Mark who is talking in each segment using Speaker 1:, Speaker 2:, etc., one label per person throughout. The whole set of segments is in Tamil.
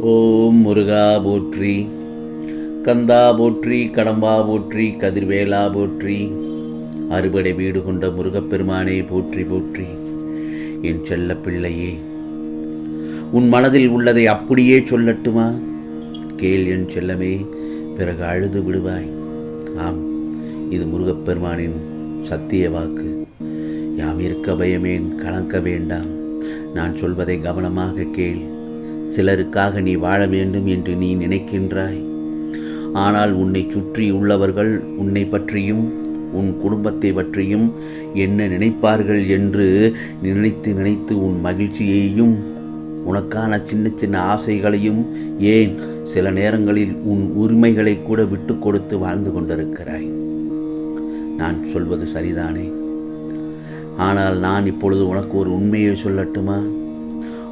Speaker 1: ஓம் முருகா போற்றி கந்தா போற்றி கடம்பா போற்றி கதிர்வேலா போற்றி அறுபடை வீடு கொண்ட முருகப்பெருமானே போற்றி போற்றி. என் செல்ல பிள்ளையே உன் மனதில் உள்ளதை அப்படியே சொல்லட்டுமா? கேள் என் செல்லமே பிறகு அழுது விடுவாய். ஆம் இது முருகப்பெருமானின் சத்திய வாக்கு. யாம் இருக்க பயமேன் கலங்க வேண்டாம். நான் சொல்வதை கவனமாக கேள். சிலருக்காக நீ வாழ வேண்டும் என்று நீ நினைக்கின்றாய். ஆனால் உன்னை சுற்றி உள்ளவர்கள் உன்னை பற்றியும் உன் குடும்பத்தை பற்றியும் என்ன நினைப்பார்கள் என்று நினைத்து நினைத்து உன் மகிழ்ச்சியையும் உனக்கான சின்ன சின்ன ஆசைகளையும் ஏன் சில நேரங்களில் உன் உரிமைகளை கூட விட்டு கொடுத்து வாழ்ந்து கொண்டிருக்கிறாய். நான் சொல்வது சரிதானே? ஆனால் நான் இப்பொழுது உனக்கு ஒரு உண்மையை சொல்லட்டுமா?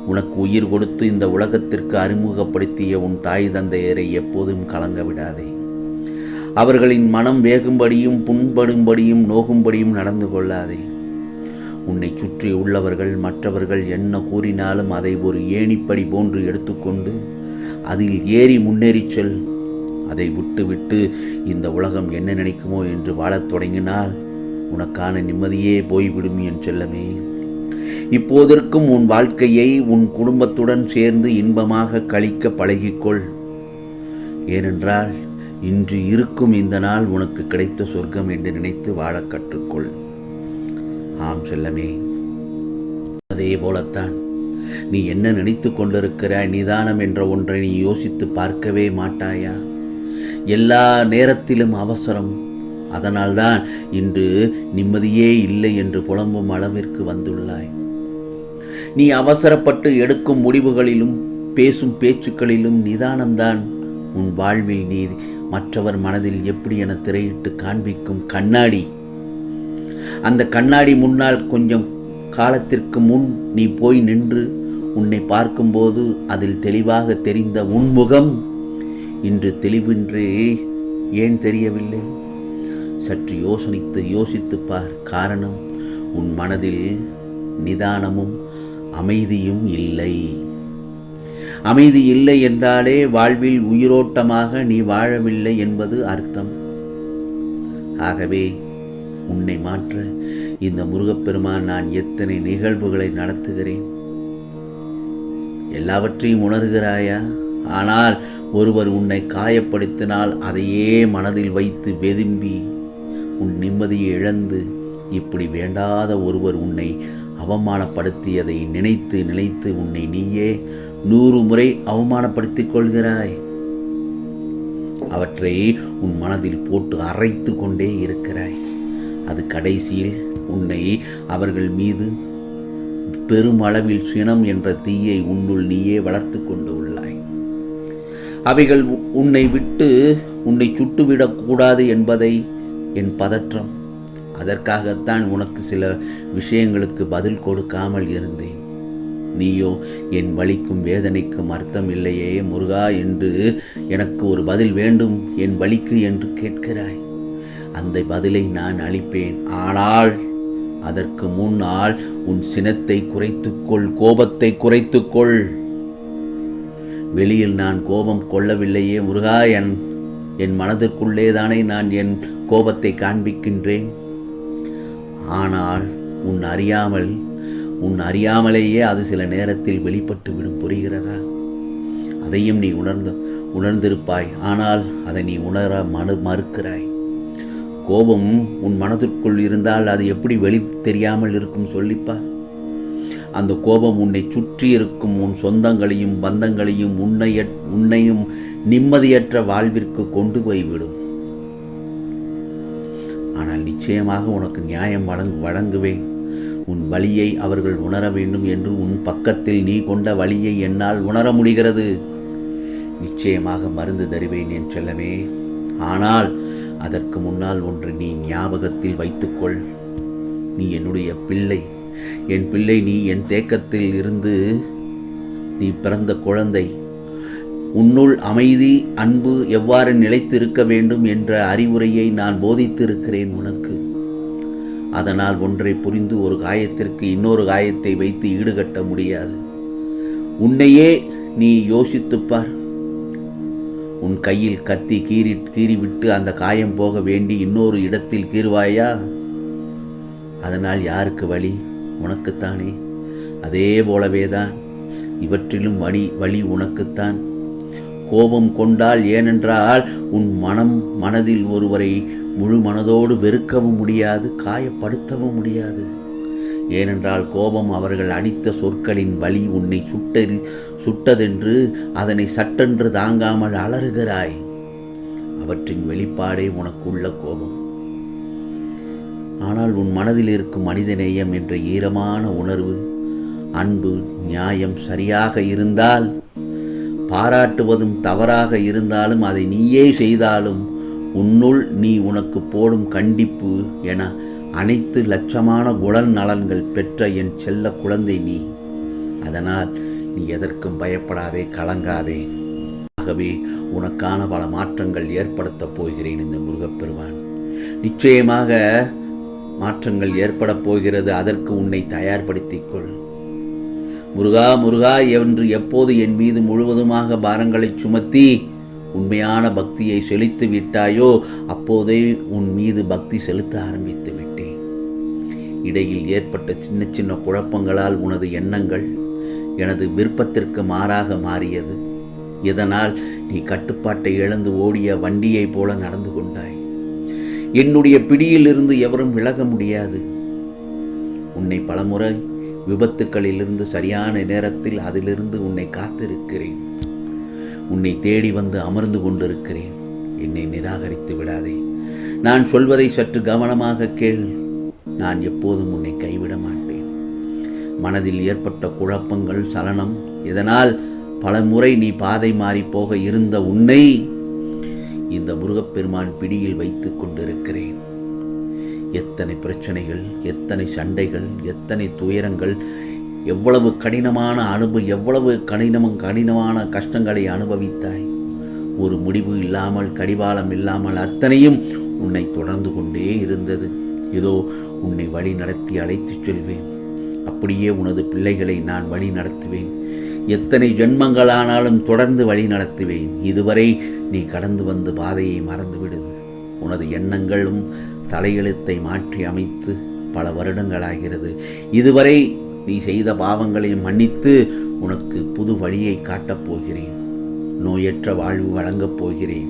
Speaker 1: உனக்கு உயிர் கொடுத்து இந்த உலகத்திற்கு அறிமுகப்படுத்திய உன் தாய் தந்தையரை எப்போதும் கலங்க விடாதே. அவர்களின் மனம் வேகும்படியும் புண்படும்படியும் நோகும்படியும் நடந்து கொள்ளாதே. உன்னை சுற்றி உள்ளவர்கள் மற்றவர்கள் என்ன கூறினாலும் அதை ஒரு ஏணிப்படி போன்று எடுத்துக்கொண்டு அதில் ஏறி முன்னேறி செல். அதை விட்டுவிட்டு இந்த உலகம் என்ன நினைக்குமோ என்று வாழத் தொடங்கினால் உனக்கான நிம்மதியே போய்விடும் என் செல்லமே. இப்போதற்கும் உன் வாழ்க்கையை உன் குடும்பத்துடன் சேர்ந்து இன்பமாக கழிக்க பழகிக்கொள். ஏனென்றால் இன்று இருக்கும் இந்த நாள் உனக்கு கிடைத்த சொர்க்கம் என்று நினைத்து வாழக் கற்றுக்கொள். ஆம் செல்லமே. அதே போலத்தான் நீ என்ன நினைத்து கொண்டிருக்கிறாய் நிதானம் என்ற ஒன்றை நீ யோசித்து பார்க்கவே மாட்டாயா? எல்லா நேரத்திலும் அவசரம் அதனால்தான் இன்று நிம்மதியே இல்லை என்று புலம்பும் அளவிற்கு வந்துள்ளாய். நீ அவசரப்பட்டு எடுக்கும் முடிவுகளிலும் பேசும் பேச்சுக்களிலும் நிதானம்தான் உன் வாழ்வில் நீ மற்றவர் மனதில் எப்படி என திரையிட்டு காண்பிக்கும் கண்ணாடி. அந்த கண்ணாடி முன்னால் கொஞ்சம் காலத்திற்கு முன் நீ போய் நின்று உன்னை பார்க்கும்போது அதில் தெளிவாக தெரிந்த உன் முகம் இன்று தெளிவின்றே ஏன் தெரியவில்லை? சற்று யோசனித்து யோசித்து பார். காரணம் உன் மனதில் நிதானமும் அமைதியும் இல்லை. அமைதி இல்லை என்றாலே வாழ்வில் உயிரோட்டமாக நீ வாழவில்லை என்பது அர்த்தம். ஆகவே உன்னை மாற்ற இந்த முருகப்பெருமான் நான் எத்தனை நிகழ்வுகளை நடத்துகிறேன்? எல்லாவற்றையும் உணர்கிறாயா? ஆனால் ஒருவர் உன்னை காயப்படுத்தினால் அதையே மனதில் வைத்து வெதும்பி உன் நிம்மதியை இழந்து இப்படி வேண்டாத ஒருவர் உன்னை அவமானப்படுத்தியதை நினைத்து நினைத்து உன்னை நீயே நூறு முறை அவமானப்படுத்திக் கொள்கிறாய். அவற்றை உன் மனதில் போட்டு அரைத்து கொண்டே இருக்கிறாய். அது கடைசியில் உன்னை அவர்கள் மீது பெருமளவில் சினம் என்ற தீயை உன்னுள் நீயே வளர்த்து கொண்டு உள்ளாய். அவைகள் உன்னை விட்டு உன்னை சுட்டுவிடக்கூடாது என்பதை என் பதற்றம். அதற்காகத்தான் உனக்கு சில விஷயங்களுக்கு பதில் கொடுக்காமல் இருந்தேன். நீயோ என் வலிக்கும் வேதனைக்கும் அர்த்தம் இல்லையே முருகா என்று எனக்கு ஒரு பதில் வேண்டும் என் வலிக்கு என்று கேட்கிறாய். அந்த பதிலை நான் அளிப்பேன். ஆனால் அதற்கு முன்னால் உன் சினத்தை குறைத்துக்கொள் கோபத்தை குறைத்துக்கொள். வெளியில் நான் கோபம் கொள்ளவில்லையே முருகா என் என் மனதிற்குள்ளே தானே நான் என் கோபத்தை காண்பிக்கின்றேன். ஆனால் உன் அறியாமல் உன் அறியாமலேயே அது சில நேரத்தில் வெளிப்பட்டு விடும் புரிகிறதா? அதையும் நீ உணர்ந்து உணர்ந்திருப்பாய். ஆனால் அதை நீ உணர மறு மறுக்கிறாய். கோபம் உன் மனதிற்குள் இருந்தால் அது எப்படி வெளி தெரியாமல் இருக்கும் சொல்லிப்பா அந்த கோபம் உன்னை சுற்றி இருக்கும் உன் சொந்தங்களையும் பந்தங்களையும் உன்னைய உன்னையும் நிம்மதியற்ற வாழ்விற்கு கொண்டு போய்விடும். ஆனால் நிச்சயமாக உனக்கு நியாயம் வழங்கு வழங்குவேன். உன் வழியை அவர்கள் உணர வேண்டும் என்று உன் பக்கத்தில் நீ கொண்ட வழியை என்னால் உணர முடிகிறது. நிச்சயமாக மருந்து தருவேன் என் செல்லமே. ஆனால் அதற்கு முன்னால் ஒன்று நீ ஞாபகத்தில் வைத்துக்கொள். நீ என்னுடைய பிள்ளை. என் பிள்ளை நீ என் தேக்கத்தில் இருந்து நீ பிறந்த குழந்தை. உன்னுள் அமைதி அன்பு எவ்வாறு நிலைத்திருக்க வேண்டும் என்ற அறிவுரையை நான் போதித்திருக்கிறேன் உனக்கு. அதனால் ஒன்றை புரிந்து ஒரு காயத்திற்கு இன்னொரு காயத்தை வைத்து ஈடுகட்ட முடியாது. உன்னையே நீ யோசித்துப் பார். உன் கையில் கத்தி கீறி கீறிவிட்டு அந்த காயம் போக வேண்டி இன்னொரு இடத்தில் கீறுவாயா? அதனால் யாருக்கு வழி? உனக்குத்தானே. அதே போலவே தான் இவற்றிலும் வழி வழி உனக்குத்தான். கோபம் கொண்டால் ஏனென்றால் உன் மனம் மனதில் ஒருவரை முழு மனதோடு வெறுக்கவும் முடியாது காயப்படுத்தவும் முடியாது. ஏனென்றால் கோபம் அவர்கள் அடித்த சொற்களின் வழி உன்னை சுட்டெறி சுட்டதென்று அதனை சட்டென்று தாங்காமல் அலறுகிறாய். அவற்றின் வெளிப்பாடே உனக்குள்ள கோபம். ஆனால் உன் மனதில் இருக்கும் மனிதநேயம் என்ற ஈரமான உணர்வு அன்பு நியாயம் சரியாக இருந்தால் பாராட்டுவதும் தவறாக இருந்தாலும் அதை நீயே செய்தாலும் உன்னுள் நீ உனக்கு போடும் கண்டிப்பு என அனைத்து லட்சமான குண நலன்கள் பெற்ற என் செல்ல குழந்தை நீ. அதனால் நீ எதற்கும் பயப்படாதே கலங்காதே. ஆகவே உனக்கான பல மாற்றங்கள் ஏற்படுத்தப் போகிறேன் இந்த முருகப்பெருமான். நிச்சயமாக மாற்றங்கள் ஏற்படப் போகிறது அதற்கு உன்னை தயார்படுத்திக் கொள். முருகா முருகா என்று எப்போது என் மீது முழுவதுமாக பாரங்களை சுமத்தி உண்மையான பக்தியை செலுத்தி விட்டாயோ அப்போதே உன் மீது பக்தி செலுத்த ஆரம்பித்து விட்டேன். இடையில் ஏற்பட்ட சின்ன சின்ன குழப்பங்களால் உனது எண்ணங்கள் எனது விருப்பத்திற்கு மாறாக மாறியது. இதனால் நீ கட்டுப்பாட்டை இழந்து ஓடிய வண்டியைப் போல நடந்து கொண்டாய். என்னுடைய பிடியிலிருந்து எவரும் விலக முடியாது. உன்னை பலமுறை விபத்துக்களிலிருந்து சரியான நேரத்தில் அதிலிருந்து உன்னை காத்திருக்கிறேன். உன்னை தேடி வந்து அமர்ந்து கொண்டிருக்கிறேன். என்னை நிராகரித்து விடாதே. நான் சொல்வதை சற்று கவனமாக கேள். நான் எப்போதும் உன்னை கைவிட மாட்டேன். மனதில் ஏற்பட்ட குழப்பங்கள் சலனம் இதனால் பல முறை நீ பாதை மாறி போக இருந்த உன்னை இந்த முருகப்பெருமான் பிடியில் வைத்துக் கொண்டிருக்கிறேன். எத்தனை பிரச்சனைகள் எத்தனை சண்டைகள் எத்தனை துயரங்கள் எவ்வளவு கடினமான அனுபவ எவ்வளவு கடினமும் கடினமான கஷ்டங்களை அனுபவித்தாய். ஒரு முடிவு இல்லாமல் கடிவாளம் இல்லாமல் அத்தனையும் உன்னை தொடர்ந்து கொண்டே இருந்தது. இதோ உன்னை வழி நடத்தி அழைத்துச் செல்வேன். அப்படியே உனது பிள்ளைகளை நான் வழி நடத்துவேன். எத்தனை ஜென்மங்களானாலும் தொடர்ந்து வழி நடத்துவேன். இதுவரை நீ கடந்து வந்து பாதையை மறந்துவிடு. உனது எண்ணங்களும் தலையெழுத்தை மாற்றி அமைத்து பல வருடங்களாகிறது. இதுவரை நீ செய்த பாவங்களையும் மன்னித்து உனக்கு புது வழியை காட்டப் போகிறேன். நோயற்ற வாழ்வு வழங்கப் போகிறேன்.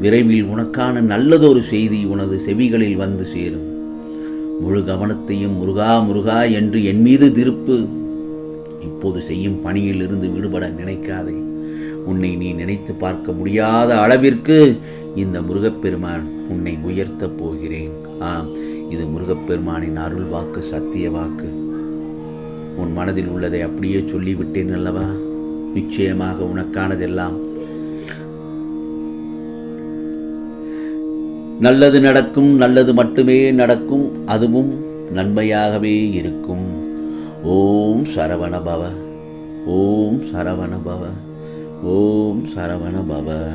Speaker 1: விரைவில் உனக்கான நல்லதொரு செய்தி உனது செவிகளில் வந்து சேரும். முழு கவனத்தையும் முருகா முருகா என்று என் மீது திருப்பு. இப்போது செய்யும் பணியில் இருந்து விடுபட நினைக்காதே. உன்னை நீ நினைத்து பார்க்க முடியாத அளவிற்கு இந்த முருகப்பெருமான் உன்னை உயர்த்தப் போகிறேன். ஆம் இது முருகப்பெருமானின் அருள் வாக்கு சத்திய வாக்கு. உன் மனதில் உள்ளதை அப்படியே சொல்லிவிட்டேன் அல்லவா? நிச்சயமாக உனக்கானதெல்லாம் நல்லது நடக்கும் நல்லது மட்டுமே நடக்கும் அதுவும் நன்மையாகவே இருக்கும். ஓம் சரவண பவ ஓம் சரவண பவ. ஓம் சரவண பவ.